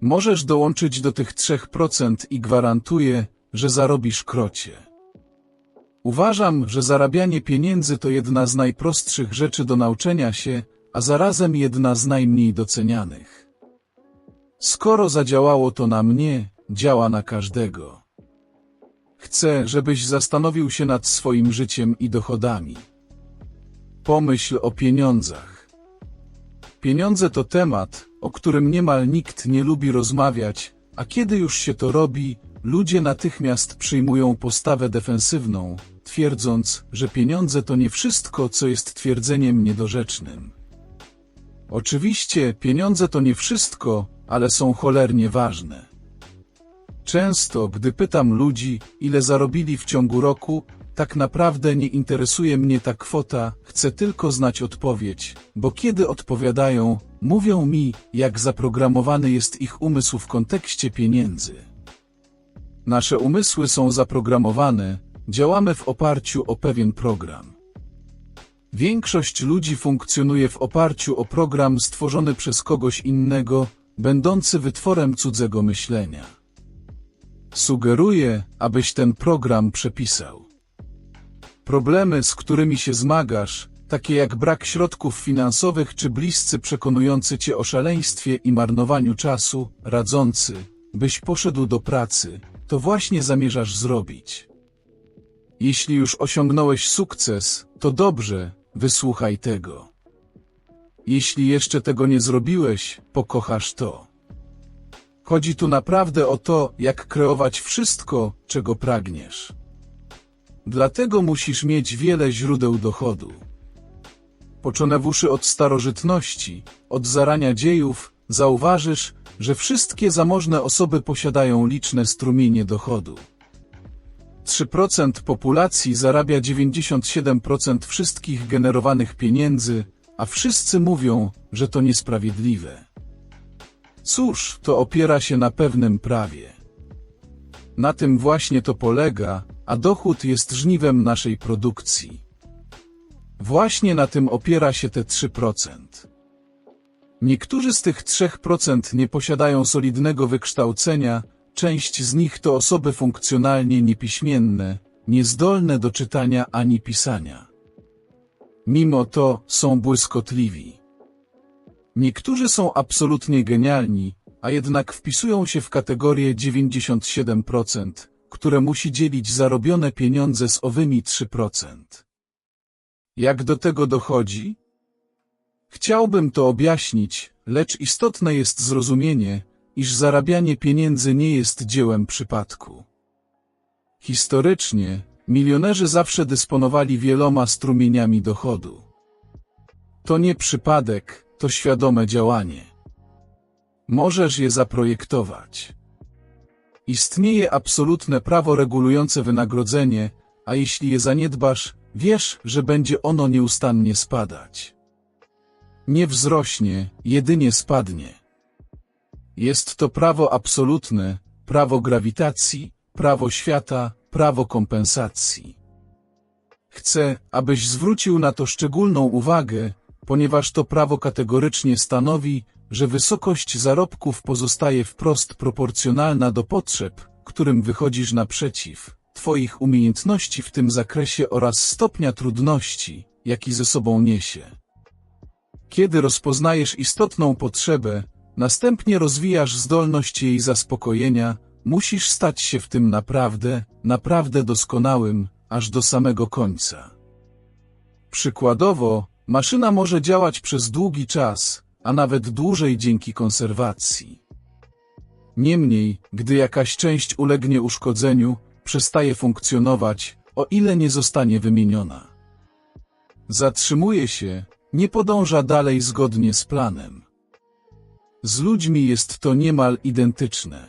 Możesz dołączyć do tych 3% i gwarantuję, że zarobisz krocie. Uważam, że zarabianie pieniędzy to jedna z najprostszych rzeczy do nauczenia się, a zarazem jedna z najmniej docenianych. Skoro zadziałało to na mnie, działa na każdego. Chcę, żebyś zastanowił się nad swoim życiem i dochodami. Pomyśl o pieniądzach. Pieniądze to temat, o którym niemal nikt nie lubi rozmawiać, a kiedy już się to robi, ludzie natychmiast przyjmują postawę defensywną, twierdząc, że pieniądze to nie wszystko, co jest twierdzeniem niedorzecznym. Oczywiście, pieniądze to nie wszystko, ale są cholernie ważne. Często, gdy pytam ludzi, ile zarobili w ciągu roku, tak naprawdę nie interesuje mnie ta kwota, chcę tylko znać odpowiedź, bo kiedy odpowiadają, mówią mi, jak zaprogramowany jest ich umysł w kontekście pieniędzy. Nasze umysły są zaprogramowane, działamy w oparciu o pewien program. Większość ludzi funkcjonuje w oparciu o program stworzony przez kogoś innego, będący wytworem cudzego myślenia. Sugeruję, abyś ten program przepisał. Problemy, z którymi się zmagasz, takie jak brak środków finansowych czy bliscy przekonujący cię o szaleństwie i marnowaniu czasu, radzący, byś poszedł do pracy, to właśnie zamierzasz zrobić. Jeśli już osiągnąłeś sukces, to dobrze, wysłuchaj tego. Jeśli jeszcze tego nie zrobiłeś, pokochasz to. Chodzi tu naprawdę o to, jak kreować wszystko, czego pragniesz. Dlatego musisz mieć wiele źródeł dochodu. Począwszy od starożytności, od zarania dziejów, zauważysz, że wszystkie zamożne osoby posiadają liczne strumienie dochodu. 3% populacji zarabia 97% wszystkich generowanych pieniędzy, a wszyscy mówią, że to niesprawiedliwe. Cóż, to opiera się na pewnym prawie. Na tym właśnie to polega, a dochód jest żniwem naszej produkcji. Właśnie na tym opiera się te 3%. Niektórzy z tych 3% nie posiadają solidnego wykształcenia, część z nich to osoby funkcjonalnie niepiśmienne, niezdolne do czytania ani pisania. Mimo to są błyskotliwi. Niektórzy są absolutnie genialni, a jednak wpisują się w kategorię 97%, które musi dzielić zarobione pieniądze z owymi 3%. Jak do tego dochodzi? Chciałbym to objaśnić, lecz istotne jest zrozumienie, iż zarabianie pieniędzy nie jest dziełem przypadku. Historycznie, milionerzy zawsze dysponowali wieloma strumieniami dochodu. To nie przypadek, to świadome działanie. Możesz je zaprojektować. Istnieje absolutne prawo regulujące wynagrodzenie, a jeśli je zaniedbasz, wiesz, że będzie ono nieustannie spadać. Nie wzrośnie, jedynie spadnie. Jest to prawo absolutne, prawo grawitacji, prawo świata, prawo kompensacji. Chcę, abyś zwrócił na to szczególną uwagę, ponieważ to prawo kategorycznie stanowi, że wysokość zarobków pozostaje wprost proporcjonalna do potrzeb, którym wychodzisz naprzeciw, Twoich umiejętności w tym zakresie oraz stopnia trudności, jaki ze sobą niesie. Kiedy rozpoznajesz istotną potrzebę, następnie rozwijasz zdolność jej zaspokojenia, musisz stać się w tym naprawdę, naprawdę doskonałym, aż do samego końca. Przykładowo, maszyna może działać przez długi czas, a nawet dłużej dzięki konserwacji. Niemniej, gdy jakaś część ulegnie uszkodzeniu, przestaje funkcjonować, o ile nie zostanie wymieniona. Zatrzymuje się, nie podąża dalej zgodnie z planem. Z ludźmi jest to niemal identyczne.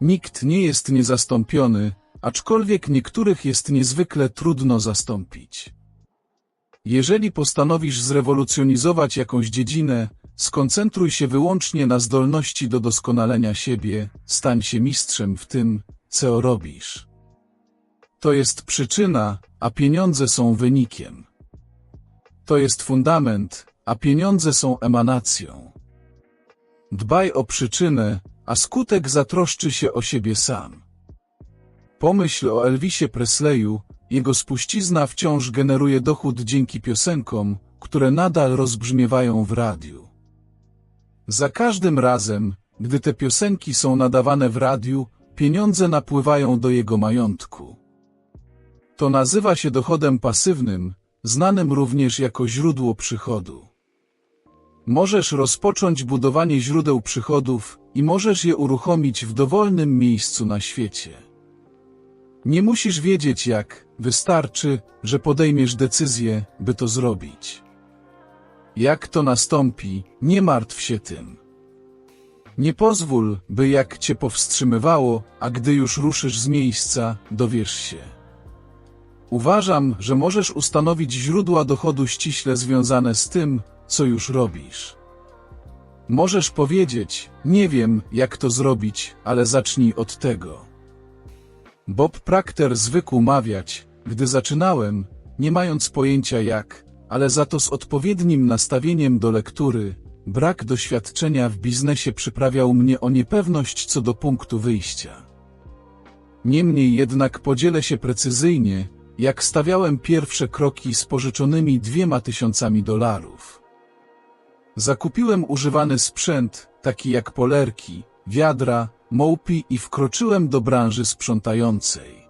Nikt nie jest niezastąpiony, aczkolwiek niektórych jest niezwykle trudno zastąpić. Jeżeli postanowisz zrewolucjonizować jakąś dziedzinę, skoncentruj się wyłącznie na zdolności do doskonalenia siebie, stań się mistrzem w tym, co robisz. To jest przyczyna, a pieniądze są wynikiem. To jest fundament, a pieniądze są emanacją. Dbaj o przyczynę, a skutek zatroszczy się o siebie sam. Pomyśl o Elvisie Presleyu, jego spuścizna wciąż generuje dochód dzięki piosenkom, które nadal rozbrzmiewają w radiu. Za każdym razem, gdy te piosenki są nadawane w radiu, pieniądze napływają do jego majątku. To nazywa się dochodem pasywnym, znanym również jako źródło przychodu. Możesz rozpocząć budowanie źródeł przychodów i możesz je uruchomić w dowolnym miejscu na świecie. Nie musisz wiedzieć jak, wystarczy, że podejmiesz decyzję, by to zrobić. Jak to nastąpi, nie martw się tym. Nie pozwól, by jak cię powstrzymywało, a gdy już ruszysz z miejsca, dowiesz się. Uważam, że możesz ustanowić źródła dochodu ściśle związane z tym, co już robisz. Możesz powiedzieć, nie wiem, jak to zrobić, ale zacznij od tego. Bob Proctor zwykł mawiać, gdy zaczynałem, nie mając pojęcia jak, ale za to z odpowiednim nastawieniem do lektury, brak doświadczenia w biznesie przyprawiał mnie o niepewność co do punktu wyjścia. Niemniej jednak podzielę się precyzyjnie, jak stawiałem pierwsze kroki z pożyczonymi dwiema tysiącami dolarów. Zakupiłem używany sprzęt, taki jak polerki, wiadra, mołpi i wkroczyłem do branży sprzątającej.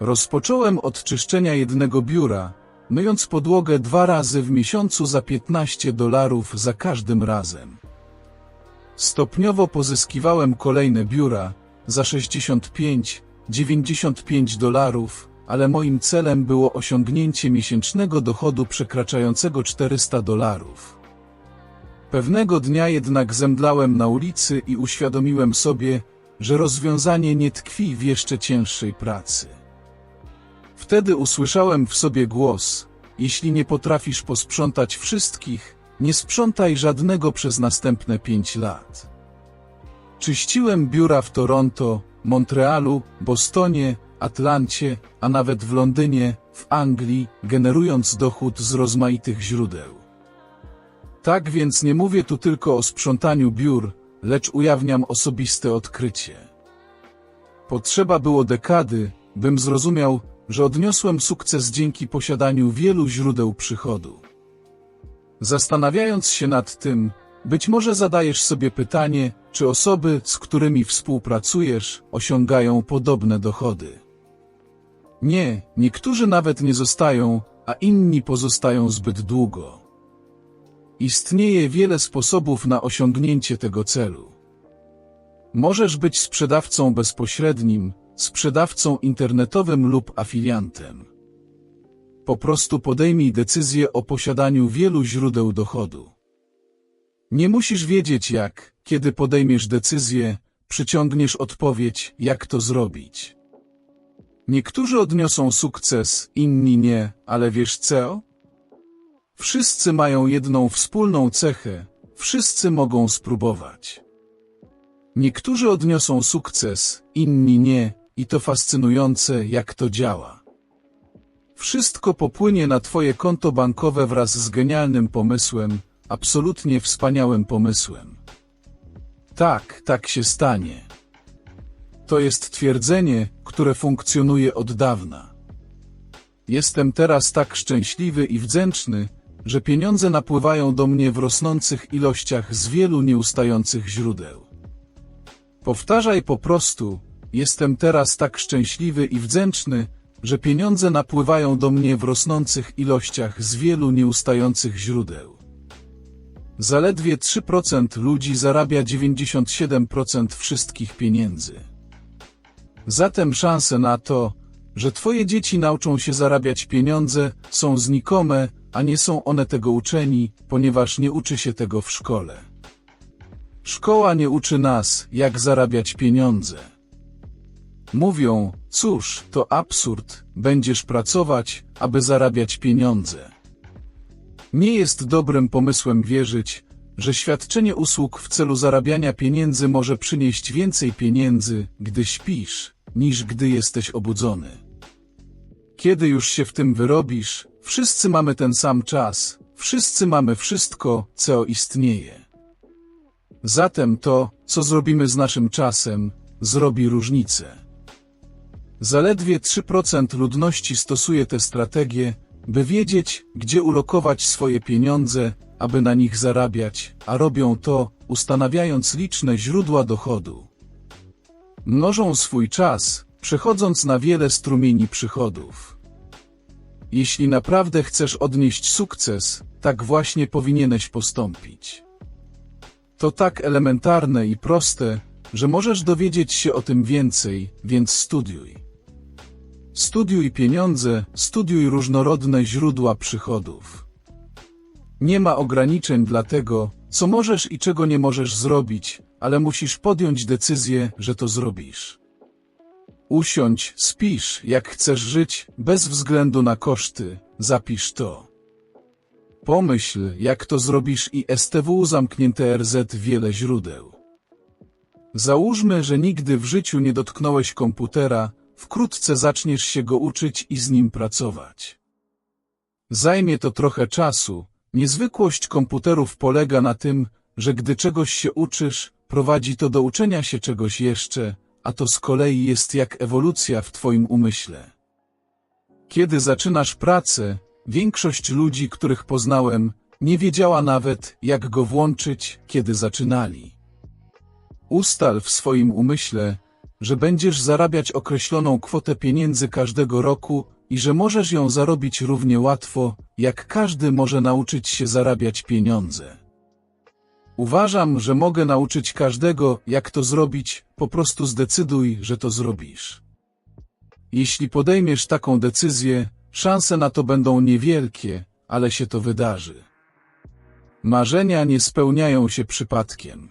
Rozpocząłem od czyszczenia jednego biura, myjąc podłogę dwa razy w miesiącu za 15 dolarów za każdym razem. Stopniowo pozyskiwałem kolejne biura za 65, 95 dolarów, ale moim celem było osiągnięcie miesięcznego dochodu przekraczającego 400 dolarów. Pewnego dnia jednak zemdlałem na ulicy i uświadomiłem sobie, że rozwiązanie nie tkwi w jeszcze cięższej pracy. Wtedy usłyszałem w sobie głos, jeśli nie potrafisz posprzątać wszystkich, nie sprzątaj żadnego przez następne pięć lat. Czyściłem biura w Toronto, Montrealu, Bostonie, Atlancie, a nawet w Londynie, w Anglii, generując dochód z rozmaitych źródeł. Tak więc nie mówię tu tylko o sprzątaniu biur, lecz ujawniam osobiste odkrycie. Potrzeba było dekady, bym zrozumiał, że odniosłem sukces dzięki posiadaniu wielu źródeł przychodu. Zastanawiając się nad tym, być może zadajesz sobie pytanie, czy osoby, z którymi współpracujesz, osiągają podobne dochody. Nie, niektórzy nawet nie zostają, a inni pozostają zbyt długo. Istnieje wiele sposobów na osiągnięcie tego celu. Możesz być sprzedawcą bezpośrednim, sprzedawcą internetowym lub afiliantem. Po prostu podejmij decyzję o posiadaniu wielu źródeł dochodu. Nie musisz wiedzieć jak, kiedy podejmiesz decyzję, przyciągniesz odpowiedź, jak to zrobić. Niektórzy odniosą sukces, inni nie, ale wiesz co? Wszyscy mają jedną wspólną cechę, wszyscy mogą spróbować. Niektórzy odniosą sukces, inni nie, i to fascynujące, jak to działa. Wszystko popłynie na Twoje konto bankowe wraz z genialnym pomysłem, absolutnie wspaniałym pomysłem. Tak, tak się stanie. To jest twierdzenie, które funkcjonuje od dawna. Jestem teraz tak szczęśliwy i wdzięczny, że pieniądze napływają do mnie w rosnących ilościach z wielu nieustających źródeł. Powtarzaj po prostu, jestem teraz tak szczęśliwy i wdzięczny, że pieniądze napływają do mnie w rosnących ilościach z wielu nieustających źródeł. Zaledwie 3% ludzi zarabia 97% wszystkich pieniędzy. Zatem szanse na to, że Twoje dzieci nauczą się zarabiać pieniądze, są znikome, a nie są one tego uczeni, ponieważ nie uczy się tego w szkole. Szkoła nie uczy nas, jak zarabiać pieniądze. Mówią, cóż, to absurd, będziesz pracować, aby zarabiać pieniądze. Nie jest dobrym pomysłem wierzyć, że świadczenie usług w celu zarabiania pieniędzy może przynieść więcej pieniędzy, gdy śpisz, niż gdy jesteś obudzony. Kiedy już się w tym wyrobisz, wszyscy mamy ten sam czas, wszyscy mamy wszystko, co istnieje. Zatem to, co zrobimy z naszym czasem, zrobi różnicę. Zaledwie 3% ludności stosuje tę strategię, by wiedzieć, gdzie ulokować swoje pieniądze, aby na nich zarabiać, a robią to, ustanawiając liczne źródła dochodu. Mnożą swój czas, przechodząc na wiele strumieni przychodów. Jeśli naprawdę chcesz odnieść sukces, tak właśnie powinieneś postąpić. To tak elementarne i proste, że możesz dowiedzieć się o tym więcej, więc studiuj. Studiuj pieniądze, studiuj różnorodne źródła przychodów. Nie ma ograniczeń dla tego, co możesz i czego nie możesz zrobić, ale musisz podjąć decyzję, że to zrobisz. Usiądź, spisz, jak chcesz żyć, bez względu na koszty, zapisz to. Pomyśl, jak to zrobisz i STW zamknięte RZ wiele źródeł. Załóżmy, że nigdy w życiu nie dotknąłeś komputera, wkrótce zaczniesz się go uczyć i z nim pracować. Zajmie to trochę czasu. Niezwykłość komputerów polega na tym, że gdy czegoś się uczysz, prowadzi to do uczenia się czegoś jeszcze, a to z kolei jest jak ewolucja w twoim umyśle. Kiedy zaczynasz pracę, większość ludzi, których poznałem, nie wiedziała nawet, jak go włączyć, kiedy zaczynali. Ustal w swoim umyśle, że będziesz zarabiać określoną kwotę pieniędzy każdego roku i że możesz ją zarobić równie łatwo, jak każdy może nauczyć się zarabiać pieniądze. Uważam, że mogę nauczyć każdego, jak to zrobić, po prostu zdecyduj, że to zrobisz. Jeśli podejmiesz taką decyzję, szanse na to będą niewielkie, ale się to wydarzy. Marzenia nie spełniają się przypadkiem.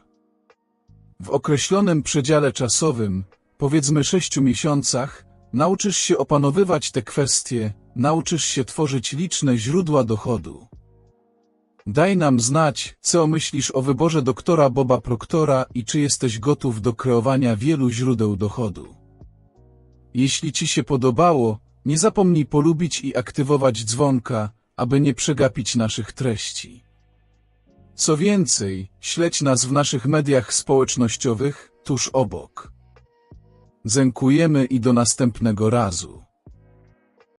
W określonym przedziale czasowym, powiedzmy sześciu miesiącach, nauczysz się opanowywać te kwestie, nauczysz się tworzyć liczne źródła dochodu. Daj nam znać, co myślisz o wyborze doktora Boba Proktora i czy jesteś gotów do kreowania wielu źródeł dochodu. Jeśli Ci się podobało, nie zapomnij polubić i aktywować dzwonka, aby nie przegapić naszych treści. Co więcej, śledź nas w naszych mediach społecznościowych, tuż obok. Dziękujemy i do następnego razu.